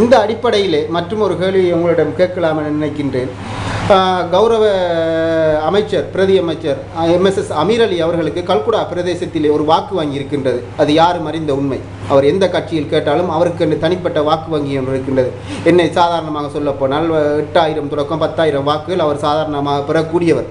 இந்த அடிப்படையிலே மற்றும் ஒரு கேள்வியை உங்களிடம் கேட்கலாம் என நினைக்கின்றேன். கௌரவ அமைச்சர் பிரதி அமைச்சர் எம்எஸ்எஸ் அமீர் அலி அவர்களுக்கு கல்குடா பிரதேசத்திலே ஒரு வாக்கு வங்கி இருக்கின்றது. அது யாரும் அறிந்த உண்மை. அவர் எந்த கட்சியில் கேட்டாலும் அவருக்கு என்று தனிப்பட்ட வாக்கு வங்கி ஒன்று இருக்கின்றது. என்னை சாதாரணமாக சொல்லப்போனால் எட்டாயிரம் தொடக்கம் பத்தாயிரம் வாக்குகள் அவர் சாதாரணமாக பெறக்கூடியவர்.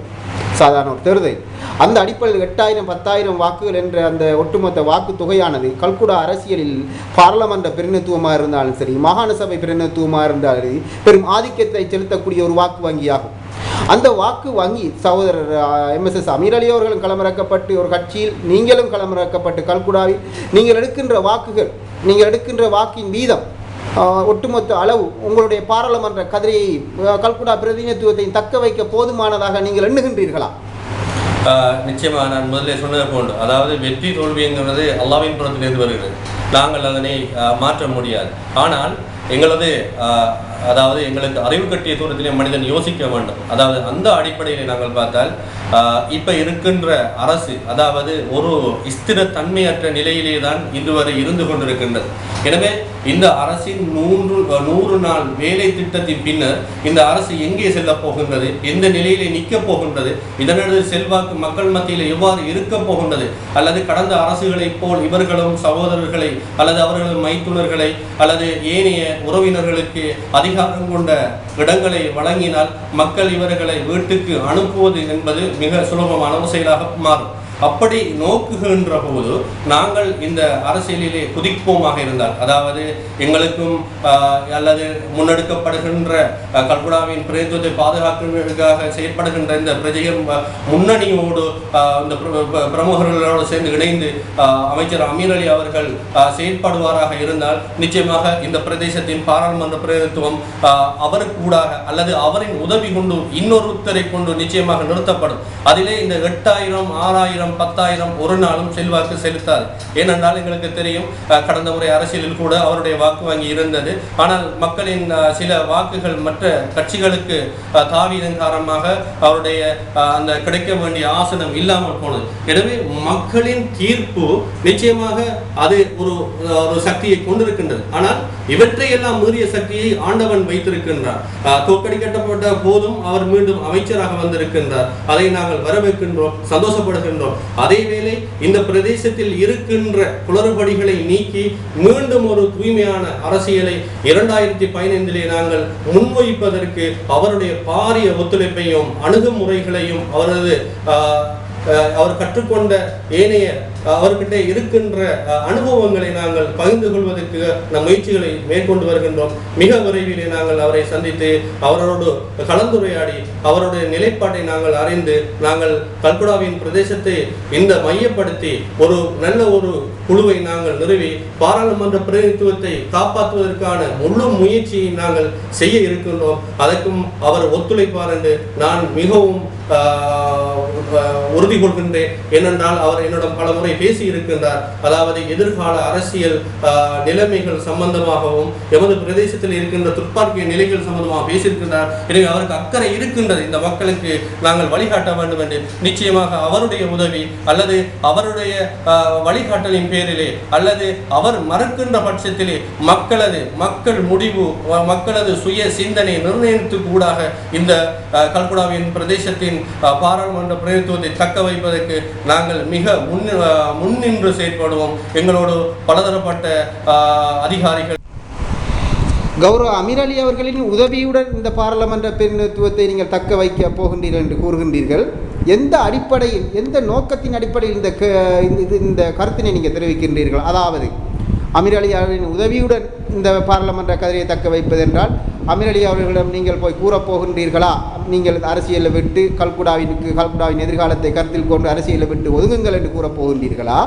சாதாரண ஒரு தேர்தல். அந்த அடிப்படையில் எட்டாயிரம் பத்தாயிரம் வாக்குகள் என்ற அந்த ஒட்டுமொத்த வாக்கு தொகையானது கல்குடா அரசியலில் பாராளுமன்ற பிரதிநிதித்துவமாக இருந்தாலும் சரி மாகாண சபை பிரதிநிதித்துவமாக இருந்தாலும் சரி பெரும் ஆதிக்கத்தை செலுத்தக்கூடிய ஒரு வாக்கு வங்கியாகும். அந்த வாக்கு வங்கி சகோதரர் எம்எஸ்எஸ் அமீர் அலி அவர்களும் களமிறக்கப்பட்டு ஒரு கட்சியில் நீங்களும் களமிறக்கப்பட்டு கல்குடாவில் நீங்கள் எடுக்கின்ற வாக்குகள் நீங்கள் எடுக்கின்ற வாக்கின் வீதம் ஒட்டுமொத்த அளவு உங்களுடைய பாராளுமன்ற கதிரையை கல்குடா பிரதிநிதித்துவத்தை தக்க வைக்க போதுமானதாக நீங்கள் எண்ணுகின்றீர்களா? நிச்சயமாக நான் முதல்ல சொன்னது போன்று அதாவது வெற்றி தோல்விங்கிறது அல்லாவின் புறத்திலிருந்து வருகிறது. நாங்கள் அதனை மாற்ற முடியாது. ஆனால் எங்களது அதாவது எங்களுக்கு அறிவு கட்டிய தூரத்திலே மனிதன் யோசிக்க வேண்டும். அதாவது அந்த அடிப்படையில் நாங்கள் பார்த்தால் இப்போ இருக்கின்ற அரசு அதாவது ஒரு ஸ்திரத்தன்மையற்ற நிலையிலே தான் இதுவரை இருந்து கொண்டிருக்கின்றது. எனவே இந்த அரசின் நூறு நூறு நாள் வேலை திட்டத்தின் பின்னர் இந்த அரசு எங்கே செல்ல போகின்றது எந்த நிலையிலே நிற்கப் போகின்றது இதனது செல்வாக்கு மக்கள் மத்தியில் எவ்வாறு இருக்க போகின்றது அல்லது கடந்த அரசுகளைப் போல் இவர்களும் சகோதரர்களை அல்லது அவர்களது மைத்துனர்களை அல்லது ஏனைய உறவினர்களுக்கு அதிகாரம் கொண்ட இடங்களை வழங்கினால் மக்கள் இவர்களை வீட்டுக்கு அனுப்புவது என்பது மிக சுலபமான செயலாக மாறும். அப்படி நோக்குகின்ற போது நாங்கள் இந்த அரசியலிலே குதிப்போமாக இருந்தால் அதாவது எங்களுக்கும் அல்லது முன்னெடுக்கப்படுகின்ற கல்குடாவின் பிரதித்துவத்தை பாதுகாக்கிறதுக்காக செயற்படுகின்ற இந்த பிரஜையம் முன்னணியோடு இந்த பிரமுகர்களோடு சேர்ந்து இணைந்து அமைச்சர் அமீர் அலி அவர்கள் செயற்படுவாராக இருந்தால் நிச்சயமாக இந்த பிரதேசத்தின் பாராளுமன்ற பிரதிநிதித்துவம் ஆஹ், அவருக்கு கூடாக அல்லது அவரின் உதவி கொண்டு இன்னொருத்தரை கொண்டு நிச்சயமாக நிறுத்தப்படும். அதிலே இந்த எட்டாயிரம் ஆறாயிரம் பத்தாயிரம் ஒரு நாளும் செல்வாக்கு செலுத்தாது. ஏனென்றால் எங்களுக்கு தெரியும் கடந்த முறை அரசியலில் கூட அவருடைய வாக்கு வங்கி இருந்தது. ஆனால் மக்களின் சில வாக்குகள் மற்ற கட்சிகளுக்கு அஹ், காரணமாக அவருடைய அந்த கிடைக்க வேண்டிய ஆசனம் இல்லாமல் போனது. எனவே மக்களின் தீர்ப்பு நிச்சயமாக அது ஒரு ஒரு சக்தியை கொண்டிருக்கின்றது. ஆனால் இவற்றையெல்லாம் மீறிய சக்தியை ஆண்டவன் வைத்திருக்கின்றார். அஹ், தோற்கடிக்கப்பட்ட போதும் அவர் மீண்டும் அமைச்சராக வந்திருக்கின்றார். அதை நாங்கள் வரவேற்கின்றோம் சந்தோஷப்படுகின்றோம். அதேவேளை இந்த பிரதேசத்தில் இருக்கின்ற குளறுபடிகளை நீக்கி மீண்டும் ஒரு தூய்மையான அரசியலை இரண்டாயிரத்தி பதினைந்திலே நாங்கள் முன்வைப்பதற்கு அவருடைய பாரிய ஒத்துழைப்பையும் அணுகுமுறைகளையும் அவரது ஆஹ், அவர் கற்றுக்கொண்ட ஏனைய அவர்கிட்ட இருக்கின்ற அனுபவங்களை நாங்கள் பகிர்ந்து கொள்வதற்கு நம் முயற்சிகளை மேற்கொண்டு வருகின்றோம். மிக விரைவிலே நாங்கள் அவரை சந்தித்து அவரோடு கலந்துரையாடி அவருடைய நிலைப்பாட்டை நாங்கள் அறிந்து நாங்கள் கல்குடாவின் பிரதேசத்தை இந்த மையப்படுத்தி ஒரு நல்ல ஒரு குழுவை நாங்கள் நிறுவி பாராளுமன்ற பிரதிநிதித்துவத்தை காப்பாற்றுவதற்கான முழு முயற்சியை நாங்கள் செய்ய இருக்கின்றோம். அதற்கும் அவர் ஒத்துழைப்பார் என்று நான் மிகவும் உறுதி கொள்கின்றேன். ஏனென்றால் அவர் என்னிடம் பல முறை பேசி இருக்கின்றார் அதாவது எதிர்கால அரசியல் நிலைமைகள் சம்பந்தமாகவும் எமது பிரதேசத்தில் இருக்கின்ற துப்பாக்கிய நிலைகள் சம்பந்தமாக பேசியிருக்கின்றார். எனவே அவருக்கு அக்கறை இருக்கின்றது. இந்த மக்களுக்கு நாங்கள் வழிகாட்ட வேண்டும் என்று. நிச்சயமாக அவருடைய உதவி அல்லது அவருடைய வழிகாட்டலின் பேரிலே அல்லது அவர் மறுக்கின்ற பட்சத்திலே மக்களது மக்கள் முடிவு மக்களது சுய சிந்தனை நிர்ணயத்துக்கு கூடாக இந்த கல்குடாவின் பிரதேசத்தின் ஆஹ், பாராளுமன்ற பிரதிநிதித்துவத்தை தக்க வைப்பதற்கு நாங்கள் மிக முன் முன்னின்று செயற்படுவோம். எங்களோடு பலதரப்பட்ட அதிகாரிகள். கௌரவ அமீர் அலி அவர்களின் உதவியுடன் இந்த பாராளுமன்ற பிரதிநிதித்துவத்தை நீங்கள் தக்க வைக்க போகின்றீர்கள் என்று கூறுகின்றீர்கள். எந்த அடிப்படையில் எந்த நோக்கத்தின் அடிப்படையில் இந்த க- இந்த- இது- இந்த கருத்தினை நீங்கள் தெரிவிக்கின்றீர்கள்? அதாவது அமீர் அலி அவர்களின் உதவியுடன் இந்த பாராளுமன்ற கதிரையை தக்க வைப்பது என்றால் அமிரலி அவர்களிடம் நீங்கள் போய் கூறப் போகின்றீர்களா நீங்கள் அரசியலை விட்டு கல்குடாவிற்கு கல்குடாவின் எதிர்காலத்தை கருத்தில் கொண்டு அரசியலை விட்டு ஒதுங்குங்கள் என்று கூறப் போகின்றீர்களா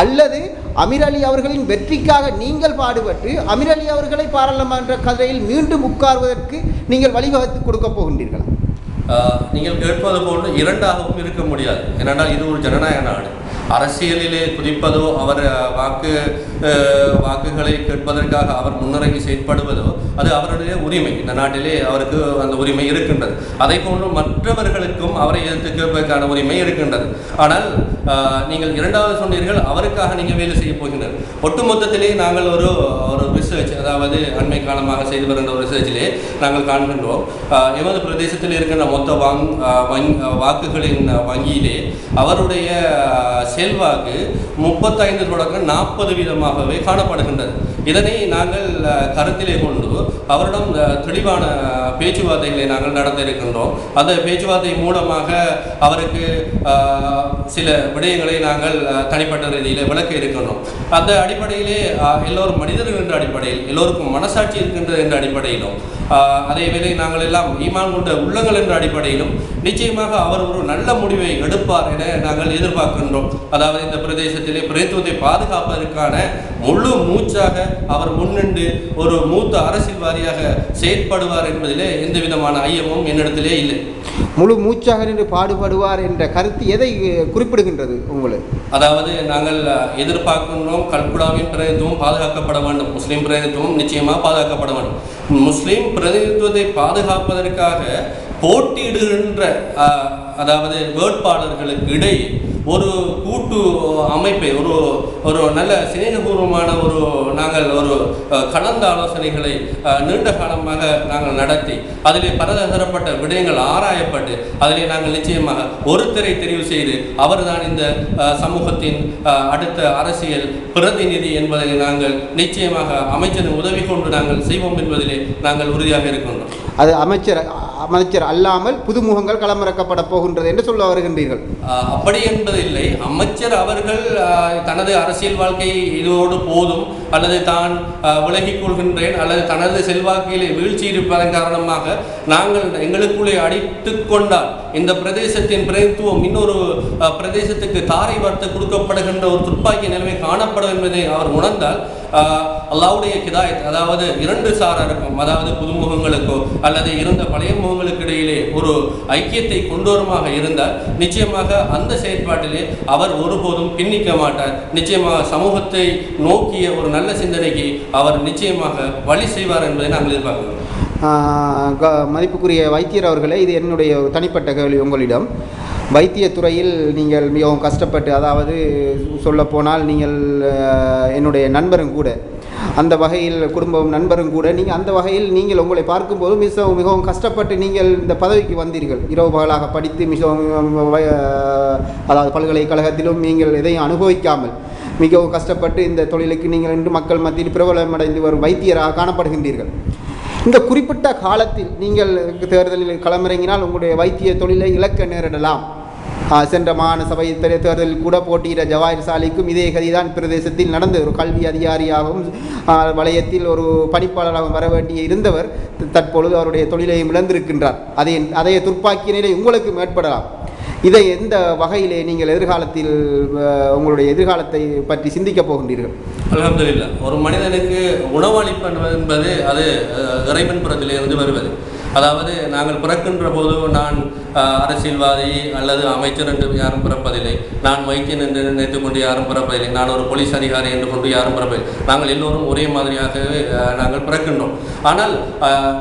அல்லது அமிரலி அவர்களின் வெற்றிக்காக நீங்கள் பாடுபட்டு அமிரலி அவர்களை பாராளுமன்ற கதையில் மீண்டும் உட்கார்வதற்கு நீங்கள் வழிவகுத்து கொடுக்கப் போகின்றீர்களா? நீங்கள் கேட்பது போன்று இரண்டாகவும் இருக்க முடியாது. ஏனென்றால் இது ஒரு ஜனநாயக நாடு. அரசியலிலே குதிப்பதோ அவர் வாக்கு வாக்குகளை கேட்பதற்காக அவர் முன்னிறங்கி செயற்படுவதோ அது அவருடைய உரிமை. இந்த நாட்டிலே அவருக்கு அந்த உரிமை இருக்கின்றது. அதை போன்று மற்றவர்களுக்கும் அவரை எதிர்த்து கேட்பதற்கான உரிமை இருக்கின்றது. ஆனால் நீங்கள் இரண்டாவது சொன்னீர்கள் அவருக்காக நீங்கள் வேலை செய்ய போகின்றனர். ஒட்டுமொத்தத்திலே நாங்கள் ஒரு ஒரு ரிசர்ச் அதாவது அண்மை காலமாக செய்து வருகின்ற ஒரு ரிசர்ச்சிலே நாங்கள் காண்கின்றோம். அஹ், எமது பிரதேசத்தில் இருக்கின்ற மொத்த வாங் வங்- வாக்குகளின் வங்கியிலே அவருடைய செல்வாக்கு முப்பத்தைந்து தொடக்கம் நாற்பது வீதமாகவே காணப்படுகின்றது. இதனை நாங்கள் கருத்திலே கொண்டு அவரிடம் தெளிவான பேச்சுவார்த்தைகளை நாங்கள் நடத்தியிருக்கின்றோம். அந்த பேச்சுவார்த்தை மூலமாக அவருக்கு சில விடயங்களை நாங்கள் தனிப்பட்ட ரீதியில் விளக்க இருக்கின்றோம். அந்த அடிப்படையிலே எல்லோரும் மனிதர்கள் என்ற அடிப்படையில் எல்லோருக்கும் மனசாட்சி இருக்கின்றது என்ற அடிப்படையிலும் அதேவேளை நாங்கள் எல்லாம் ஈமான் கொண்ட உள்ளங்கள் என்ற அடிப்படையிலும் நிச்சயமாக அவர் ஒரு நல்ல முடிவை எடுப்பார் என நாங்கள் எதிர்பார்க்கின்றோம். அதாவது இந்த பிரதேசத்திலே பிரதித்துவத்தை பாதுகாப்பதற்கான முழு மூச்சாக அவர் முன்னின்று ஒரு மூத்த அரசியல்வாதியாக செயற்படுவார் என்பதிலே எந்த விதமான ஐயமும் என்னிடத்திலே இல்லை. முழு மூச்சாக நின்று பாடுபடுவார் என்ற கருத்து எதை குறிப்பிடுகின்றது உங்களுக்கு? அதாவது நாங்கள் எதிர்பார்க்கின்றோம் கல்குடாவின் பிரதிநிதித்துவம் பாதுகாக்கப்பட வேண்டும் முஸ்லீம் பிரதிநிதித்துவம் நிச்சயமாக பாதுகாக்கப்பட வேண்டும். முஸ்லீம் பிரதிநிதித்துவத்தை பாதுகாப்பதற்காக போட்டியிடுகின்ற அதாவது வேட்பாளர்களுக்கு இடையே ஒரு கூட்டு அமைப்பை ஒரு ஒரு நல்ல சிநேகபூர்வமான ஒரு நாங்கள் ஒரு கலந்த ஆலோசனைகளை நீண்ட காலமாக நாங்கள் நடத்தி அதிலே பலதரப்பட்ட விடயங்கள் ஆராயப்பட்டு அதிலே நாங்கள் நிச்சயமாக ஒருத்தரை தெரிவு செய்து அவர்தான் இந்த சமூகத்தின் அடுத்த அரசியல் பிரதிநிதி என்பதை நாங்கள் நிச்சயமாக அமைச்சரின் உதவி கொண்டு நாங்கள் செய்வோம் என்பதிலே நாங்கள் உறுதியாக இருக்கின்றோம். அது அமைச்சர் அமைச்சர் அல்லாமல் புதுமுகங்கள் களமிறக்கப்பட போகின்றது என்று சொல்ல வருகின்றீர்கள். அப்படி அப்படி என்பதில்லை அமைச்சர் அவர்கள் தனது அரசியல் வாழ்க்கை இதோடு போதும். அல்லது தான் விலகிக் கொள்கின்றேன். அல்லது தனது செல்வாக்கிலே வீழ்ச்சி இருப்பதன் காரணமாக நாங்கள் எங்களுக்குள்ளே அடித்து கொண்டால் இந்த பிரதேசத்தின் பிரதித்துவம் இன்னொரு பிரதேசத்துக்கு தாரை வார்த்தை கொடுக்கப்படுகின்ற ஒரு துப்பாக்கி நிலைமை காணப்படும் என்பதை அவர் உணர்ந்தால் அல்லாவுடைய கிதாயத் அதாவது இரண்டு சாராருக்கும் அதாவது புதுமுகங்களுக்கோ அல்லது இருந்த பழைய முகங்களுக்கு இடையிலே ஒரு ஐக்கியத்தை கொண்டுவருமாக இருந்தால் நிச்சயமாக அந்த செயற்பாட்டிலே அவர் ஒருபோதும் பின்னிக்க மாட்டார். நிச்சயமாக சமூகத்தை நோக்கிய ஒரு நல்ல சிந்தனைக்கு அவர் நிச்சயமாக வழி செய்வார் என்பதை நாங்கள் எதிர்பார்க்கிறோம். மதிப்புக்குரிய வைத்தியர் அவர்களே இது என்னுடைய தனிப்பட்ட கேள்வி உங்களிடம். வைத்தியத்துறையில் நீங்கள் மிகவும் கஷ்டப்பட்டு அதாவது சொல்லப்போனால் நீங்கள் என்னுடைய நண்பரும் கூட அந்த வகையில் குடும்பம் நண்பரும் கூட நீங்கள் அந்த வகையில் நீங்கள் உங்களை பார்க்கும்போது மிகவும் மிகவும் கஷ்டப்பட்டு நீங்கள் இந்த பதவிக்கு வந்தீர்கள். இரவு பகலாக படித்து மிகவும் வய- அதாவது பல்கலைக்கழகத்திலும் நீங்கள் எதையும் அனுபவிக்காமல் மிகவும் கஷ்டப்பட்டு இந்த தொழிலுக்கு நீங்கள் இன்று மக்கள் மத்தியில் பிரபலமடைந்து வரும் வைத்தியராக காணப்படுகின்றீர்கள். இந்த குறிப்பிட்ட காலத்தில் நீங்கள் தேர்தலில் களமிறங்கினால் உங்களுடைய வைத்திய தொழிலை இழக்க நேரிடலாம். சென்ற மாகாண சபை தே- தேர்தலில் கூட போட்டியிட ஜவாஹர் சாலிக்கும் இதே கதிதான் பிரதேசத்தில் நடந்த ஒரு கல்வி அதிகாரியாகவும் வலயத்தில் ஒரு பணிப்பாளராகவும் வர வேண்டிய இருந்தவர் தற்பொழுது அவருடைய தொழிலையும் இழந்திருக்கின்றார். அதை அதே துர்ப்பாக்கிய நிலை உங்களுக்கும் ஏற்படலாம் இதை எந்த வகையிலே நீங்கள் எதிர்காலத்தில் உங்களுடைய எதிர்காலத்தை பற்றி சிந்திக்கப் போகின்றீர்கள்? அல்ஹம்துலில்லா. ஒரு மனிதனுக்கு உணவளிப்பு என்பது அது இறைவன் புறத்திலிருந்து வருவது. அதாவது நாங்கள் பிறக்கின்ற போது நான் அரசியல்வாதி அல்லது அமைச்சர் என்று யாரும் பிறப்பதில்லை. நான் வைத்தியன் என்று நினைத்துக் கொண்டு யாரும் பிறப்பதில்லை. நான் ஒரு போலீஸ் அதிகாரி என்று கொண்டு யாரும் பிறப்பதில்லை. நாங்கள் எல்லோரும் ஒரே மாதிரியாகவே நாங்கள் பிறக்கின்றோம். ஆனால்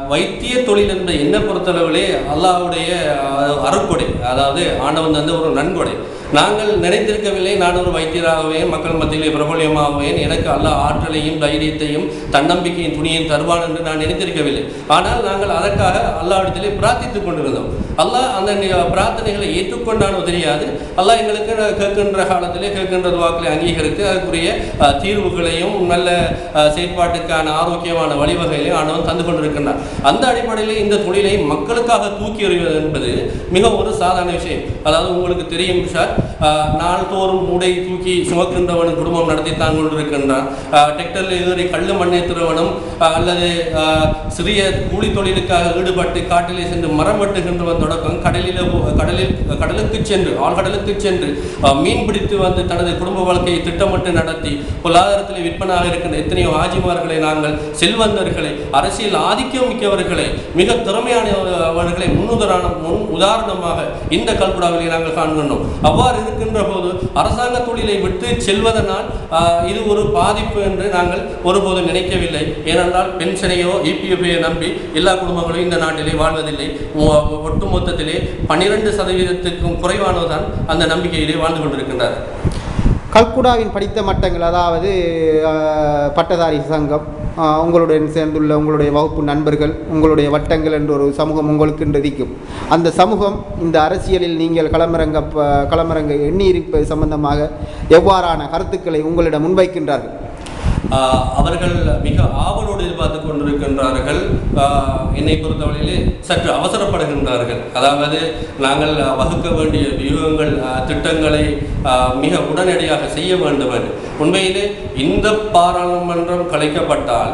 வைத்திய தொழில் என்ற என்ன பொறுத்தளவிலே அல்லாவுடைய அஹ், அதாவது ஆண்டவன் தந்த ஒரு நன்கொடை. நாங்கள் நினைத்திருக்கவில்லை நான் ஒரு வைத்தியராகவே மக்கள் மத்தியிலே பிரபலியமாகவேன் எனக்கு அல்லாஹ் ஆற்றலையும் தைரியத்தையும் தன்னம்பிக்கையின் துணியையும் தருவான் என்று நான் நினைத்திருக்கவில்லை. ஆனால் நாங்கள் அதற்காக அல்லாவிடத்திலே பிரார்த்தித்துக் கொண்டிருந்தோம். அல்லாஹ் அந்த பிரார்த்தனைகளை ஏற்றுக்கொண்டானோ தெரியாது. அல்லா எங்களுக்கு கேட்கின்ற காலத்திலே கேட்கின்ற துவாக்களை அங்கீகரித்து அதுக்குரிய தீர்வுகளையும் நல்ல செயற்பாட்டுக்கான ஆரோக்கியமான வழிவகைகளையும் ஆனவன் தந்து கொண்டிருக்கின்றார். அந்த அடிப்படையில் இந்த தொழிலை மக்களுக்காக தூக்கி எறிவது என்பது மிக ஒரு சாதாரண விஷயம். அதாவது உங்களுக்கு தெரியும் சார் ஆஹ், நாள்தோறும் மூடை தூக்கி சுமக்கின்றவன் குடும்பம் நடத்தித்தான் கொண்டிருக்கின்றான். ஆஹ், டிராக்டரில் ஏறி கல்லு மண்ணேற்றுறவனும் அல்லது ஆஹ், சிறிய கூலி தொழிலுக்காக ஈடுபட்டு காட்டிலே சென்று மரம் வெட்டுகின்றவன் தொடக்கம் கடலில் கடலில் கடலுக்கு சென்று ஆழ்கடலுக்கு சென்று மீன் பிடித்து வந்து தனது குடும்ப வாழ்க்கையை திட்டமிட்டு நடத்தி பொருளாதாரத்தில் விற்பனாக இருக்கின்ற எத்தனையோ ஆஜிமார்களை நாங்கள் செல்வந்தர்களை அரசியல் ஆதிக்கம் மிக்கவர்களை மிக திறமையானவர்களை முன்னுதாரணம் முன் உதாரணமாக இந்த கல்குடாவிலே நாங்கள் காண்கின்றோம். அவ்வாறு இருக்கின்ற போது அரசாங்க தொழிலை விட்டு செல்வதனால் இது ஒரு பாதிப்பு என்று நாங்கள் ஒருபோதும் நினைக்கவில்லை. ஏனென்றால் பென்ஷனையோ இபிஎஃப்ஐயோ நம்பி எல்லா குடும்பங்களும் இந்த நாட்டிலே வாழ்வதில்லை. ஒட்டுமொத்தத்திலே பன்னிரண்டு சதவீதத்துக்கும் குறைவானதுதான் அந்த நம்பிக்கையிலே வாழ்ந்து கொண்டிருக்கின்றார். கல்குடாவின் படித்த மட்டங்கள் அதாவது பட்டதாரி சங்கம் உங்களுடைய உங்களுடன் சேர்ந்துள்ள உங்களுடைய வகுப்பு நண்பர்கள் உங்களுடைய வட்டங்கள் என்ற ஒரு சமூகம் உங்களுக்கு இருக்கும். அந்த சமூகம் இந்த அரசியலில் நீங்கள் களமிறங்க ப- களமிறங்க எண்ணியிருப்பது சம்பந்தமாக எவ்வாறான கருத்துக்களை உங்களிடம் முன்வைக்கின்றார்கள்? அவர்கள் மிக ஆவலோடு எதிர்பார்த்து கொண்டிருக்கின்றார்கள். என்னை பொறுத்தவரையிலே சற்று அவசரப்படுகின்றார்கள். அதாவது நாங்கள் வகுக்க வேண்டிய வியூகங்கள் திட்டங்களை மிக உடனடியாக செய்ய வேண்டும் என்று உண்மையிலே இந்த பாராளுமன்றம் கலைக்கப்பட்டால்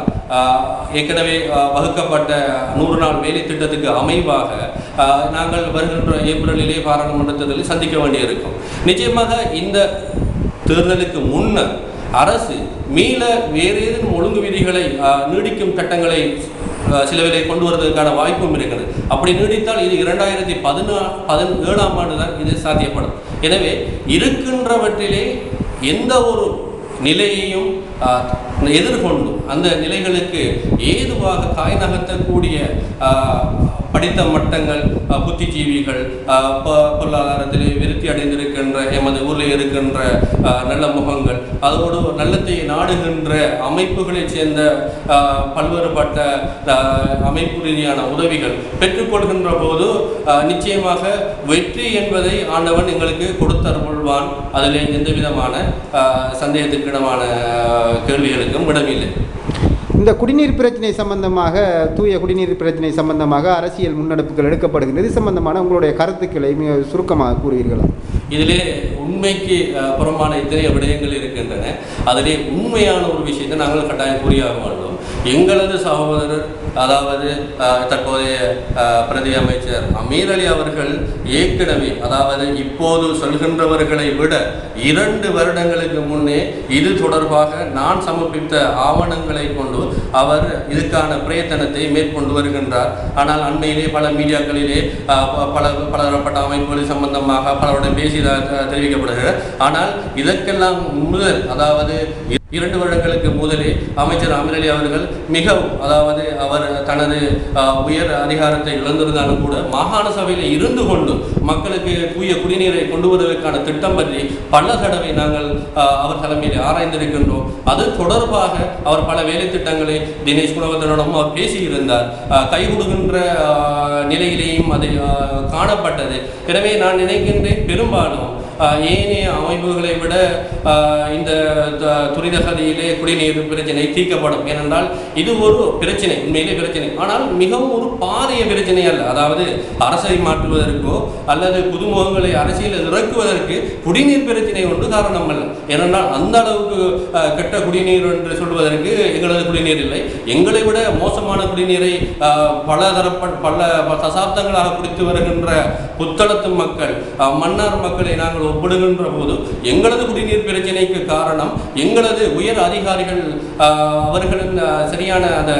ஏற்கனவே வகுக்கப்பட்ட நூறு நாள் வேலை திட்டத்துக்கு அமைவாக நாங்கள் வருகின்ற ஏப்ரலிலே பாராளுமன்ற தேர்தலில் சந்திக்க வேண்டியிருக்கும். நிச்சயமாக இந்த தேர்தலுக்கு முன்னர் அரசு மீள வேறு ஏதேனும் ஒழுங்கு விதிகளை நீடிக்கும் சட்டங்களை ஆஹ், சிலவிலை கொண்டு வருவதற்கான வாய்ப்பும் இருக்கிறது அப்படி நீடித்தால் இது இரண்டாயிரத்தி பதினா பதினேழாம் ஆண்டு தான் இது சாத்தியப்படும். எனவே இருக்கின்றவற்றிலே எந்த ஒரு நிலையையும் எதிர்கொண்டும் அந்த நிலைகளுக்கு ஏதுவாக காய் நகர்த்தக்கூடிய படித்த மட்டங்கள் புத்திஜீவிகள் ஆஹ், விருத்தி அடைந்திருக்கின்ற எமது ஊரில் இருக்கின்ற நல்ல முகங்கள் அதோடு நல்லத்தை நாடுகின்ற அமைப்புகளைச் சேர்ந்த பல்வேறுபட்ட அமைப்பு ரீதியான உதவிகள் பெற்றுக்கொள்கின்ற போது நிச்சயமாக வெற்றி என்பதை ஆண்டவன் எங்களுக்கு கொடுத்தருள்வான். அதில் எந்த விதமான சந்தேகத்திற்கிடமான கேள்விகளுக்கும் விடவில்லை. இந்த குடிநீர் பிரச்சனை சம்பந்தமாக தூய குடிநீர் பிரச்சனை சம்பந்தமாக அரசியல் முன்னெடுப்புகள் எடுக்கப்படுகிறது இது சம்பந்தமான உங்களுடைய கருத்துக்களை மிக சுருக்கமாக கூறுவீர்களா? இதிலே உண்மைக்கு அஹ், இத்தனை விடயங்கள் இருக்கின்றன. அதிலே உண்மையான ஒரு விஷயத்தை நாங்கள் கட்டாயம் கூறியாக வேண்டும் எங்களது சகோதரர் அதாவது தற்போதைய பிரதி அமைச்சர் அமீர் அலி அவர்கள் ஏற்கனவே அதாவது இப்போது சொல்கின்றவர்களை விட இரண்டு வருடங்களுக்கு முன்னே இது தொடர்பாக நான் சமர்ப்பித்த ஆவணங்களை கொண்டு அவர் இதுக்கான பிரயத்தனத்தை மேற்கொண்டு வருகின்றார். ஆனால் அண்மையிலே பல மீடியாக்களிலே அஹ், பல பலதரப்பட்ட அமைப்புகள் சம்பந்தமாக பலருடன் பேசி தெரிவிக்கப்படுகிறது. ஆனால் இதற்கெல்லாம் முதல் அதாவது இரண்டு வருடங்களுக்கு முதலே அமைச்சர் அமிரலி அவர்கள் மிகவும் அதாவது அவர் தனது உயர் அதிகாரத்தை இழந்திருந்தாலும் கூட மாகாண சபையில் இருந்து கொண்டு மக்களுக்கு தூய குடிநீரை கொண்டு வருவதற்கான திட்டம் பற்றி பல தடவை நாங்கள் அஹ், அவர் தலைமையில் ஆராய்ந்திருக்கின்றோம். அது தொடர்பாக அவர் பல வேலை திட்டங்களை தினேஷ் குணவர்தனிடமும் அவர் பேசியிருந்தார். அஹ், கை கொடுக்கின்ற நிலையிலேயும் அது அஹ், காணப்பட்டது. எனவே நான் நினைக்கின்றேன் பெரும்பாலும் ஏனைய அமைப்புகளை விட இந்த துரித கதியிலே குடிநீர் பிரச்சனை தீர்க்கப்படும் ஏனென்றால் இது ஒரு பிரச்சனை உண்மையிலே பிரச்சனை. ஆனால் மிகவும் ஒரு பாரிய பிரச்சனை அல்ல. அதாவது அரசை மாற்றுவதற்கோ அல்லது புதுமுகங்களை அரசியலில் இறக்குவதற்கு குடிநீர் பிரச்சனை ஒன்று காரணம் அல்ல. ஏனென்றால் அந்த அளவுக்கு கெட்ட குடிநீர் என்று சொல்வதற்கு எங்களது குடிநீர் இல்லை. எங்களை விட மோசமான குடிநீரை பல தரப்ப பல தசாப்தங்களாக குடித்து வருகின்ற புத்தளத்து மக்கள் மன்னார் மக்களை நாங்கள் ஒப்பிடுகின்ற போது எங்களது குடிநீர் பிரச்சனைக்கு காரணம் எங்களது உயர் அதிகாரிகள் அவர்களின் சரியான அந்த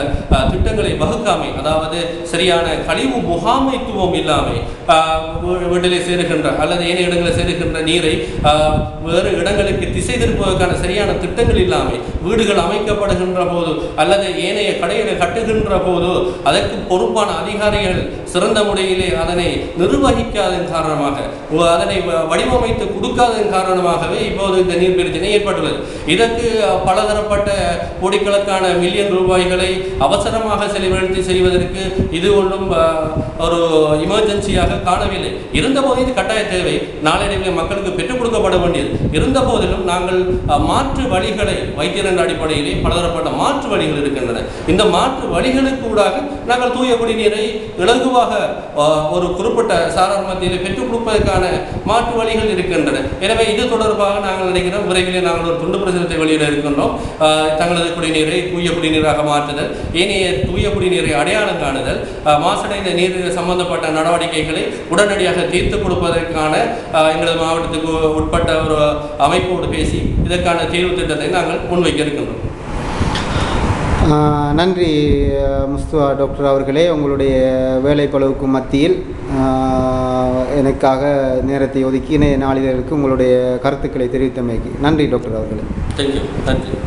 திட்டங்களை வகுக்காமை அதாவது சரியான கழிவு முகாமைத்துவம் இல்லாமை வீ- வீட்டிலே சேருகின்ற அல்லது ஏனைய இடங்களில் சேருகின்ற நீரை வேறு இடங்களுக்கு திசை திருப்புவதற்கான சரியான திட்டங்கள் இல்லாமல் வீடுகள் அமைக்கப்படுகின்ற போது அல்லது ஏனைய கடைகளை கட்டுகின்ற போது அதற்கு பொறுப்பான அதிகாரிகள் சிறந்த முறையிலே அதனை நிர்வகிக்காதன் காரணமாக அதனை வடிவமைத்து கொடுக்காததன் காரணமாகவே இப்போது இந்த நீர் பிரச்சனை ஏற்பட்டுள்ளது. இதற்கு பலதரப்பட்ட கோடிக்கணக்கான மில்லியன் ரூபாய்களை அவசரமாக செலவழித்து செய்வதற்கு இது ஒன்றும் ஒரு இமர்ஜென்சியாக காணவில்லை. இருந்தபோது இது கட்டாய தேவை. நாளடைவில் மக்களுக்கு பெற்றுக் கொடுக்கப்பட வேண்டியது. இருந்த போதிலும் நாங்கள் மாற்று வழிகளை வைத்தியரண்ட அடிப்படையிலே பலதரப்பட்ட மாற்று வழிகள் இருக்கின்றன. இந்த மாற்று வழிகளுக்கு கூட நாங்கள் தூய குடிநீரை இலகுவாக ஒரு குறிப்பிட்ட சாரார் மத்தியில் பெற்றுக் கொடுப்பதற்கான மாற்று வழிகள் இருக்கின்றன. எனவே இது தொடர்பாக நாங்கள் நினைக்கிறோம் விரைவில் நாங்கள் ஒரு துண்டு பிரசுரத்தை வெளியிட இருக்கின்றோம். தங்களது குடிநீரை தூய குடிநீராக மாற்றுதல் ஏனைய தூய குடிநீரை அடையாளம் காணுதல் மாசடைந்த நீர் சம்பந்தப்பட்ட நடவடிக்கைகளை உடனடியாக தீர்த்து கொடுப்பதற்கான எங்களது மாவட்டத்துக்கு உட்பட்ட ஒரு அமைப்போடு பேசி இதற்கான தீர்வு திட்டத்தை நாங்கள் முன்வைக்க இருக்கின்றோம். நன்றி முஸ்துவா டாக்டர் அவர்களே. உங்களுடைய வேலைப்பளவுக்கு மத்தியில் எனக்காக நேரத்தை ஒதுக்கி இணைய நாளிதழுக்கு உங்களுடைய கருத்துக்களை தெரிவித்தமைக்கு நன்றி டாக்டர் அவர்களே. தேங்க்யூ நன்றி